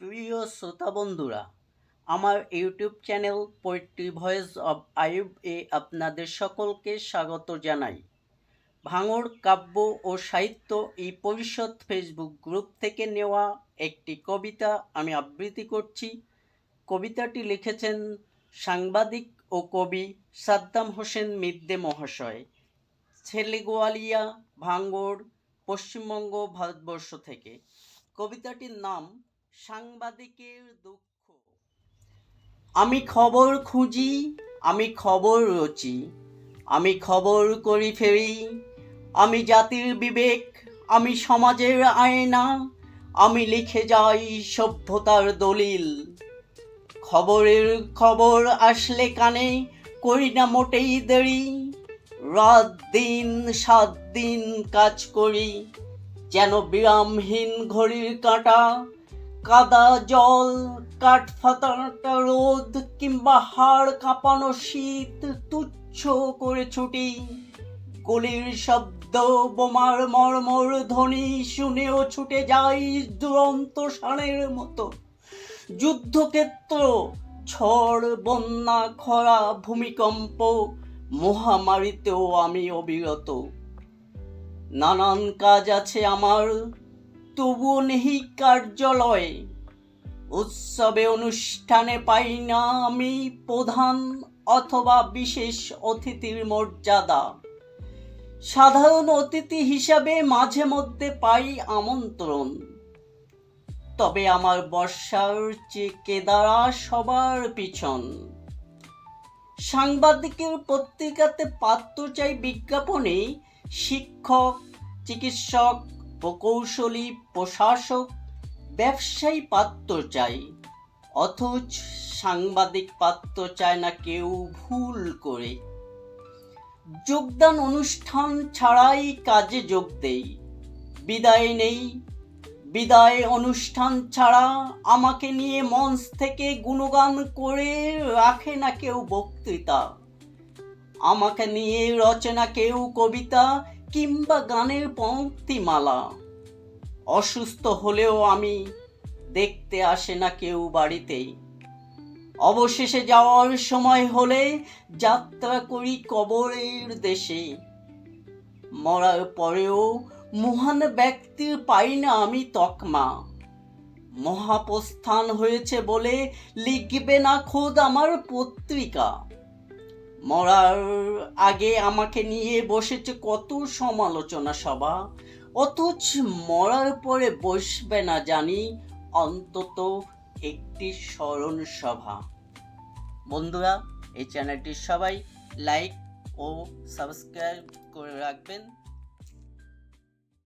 প্রিয় শ্রোতা বন্ধুরা, আমার YouTube channel poetry voice of আইব এ আপনাদের সকলকে স্বাগত জানাই। ভাঙড় কাব্য ও সাহিত্য এই পরিষদ ফেসবুক গ্রুপ থেকে নেওয়া একটি কবিতা আমি আবৃত্তি করছি। কবিতাটি লিখেছেন সাংবাদিক ও কবি সাদ্দাম হোসেন মিদ্দে মহাশয় ছেলে গোয়ালিয়া ভাঙ্গড় পশ্চিমবঙ্গ ভারতবর্ষ থেকে। কবিতাটির নাম সাংবাদিকের দুঃখ। আমি খবর খুঁজি, আমি খবর রচি, আমি খবর করি ফেরি, আমি জাতির বিবেক, আমি সমাজের আয়না, আমি লিখে যাই সভ্যতার দলিল। খবরের খবর আসলে কানে, করি না মোটেই দেরি। রাত দিন, সাত দিন কাজ করি, যেন বিরামহীন ঘড়ির কাঁটা কাদা জল কাঠ ফাটাটা রোদ কিংবা হাড় কাঁপানো শীত তুচ্ছ করে ছুটি। গুলির শব্দ, বোমার মর্মর ধ্বনি শুনেও ছুটে যাই দুরন্ত সানের মতো। যুদ্ধক্ষেত্র, ঝড়, বন্যা, খরা, ভূমিকম্প, মহামারীতেও আমি অবিরত। নানান কাজ আছে আমার তবুও নেহি কার্যালয়। উৎসবে অনুষ্ঠানে পাই না আমি প্রধান অথবা বিশেষ অতিথির মর্যাদা। সাধারণ অতিথি হিসাবে মাঝে মধ্যে পাই আমন্ত্রণ। তবে আমার বর্ষার চেয়ে কেদারা সবার পিছন। সাংবাদিকের পত্রিকাতে পাত্র চাই বিজ্ঞাপনে শিক্ষক, চিকিৎসক প্রকৌশলী প্রশাসক, ব্যবসায়ী পাত্র চাই। অথচ সাংবাদিক পাত্র চায় না কেউ ভুল করে। যোগদান অনুষ্ঠান ছাড়াই কাজে যোগ দেই। বিদায় নেই। বিদায় অনুষ্ঠান ছাড়া আমাকে নিয়ে মঞ্চ থেকে গুণগান করে রাখে না কেউ বক্তৃতা। আমাকে নিয়ে রচনা কেউ কবিতা কিংবা গানের পংক্তিমালা অসুস্থ হলেও আমি দেখতে আসে না কেউ বাড়িতেই। অবশেষে যাওয়ার সময় হলে যাত্রা করি কবরের দেশে। মরার পরেও মহান ব্যক্তির পাই না আমি তকমা। মহাপ্রস্থান হয়েছে বলে লিখবে না খোদ আমার পত্রিকা। মরার আগে আমাকে নিয়ে বসেছে কত সমালোচনা সভা। অথচ মরার পরে বসবে না জানি, অন্তত একটি স্মরণ সভা। বন্ধুরা, এই চ্যানেলটি সবাই লাইক ও সাবস্ক্রাইব করে রাখবেন।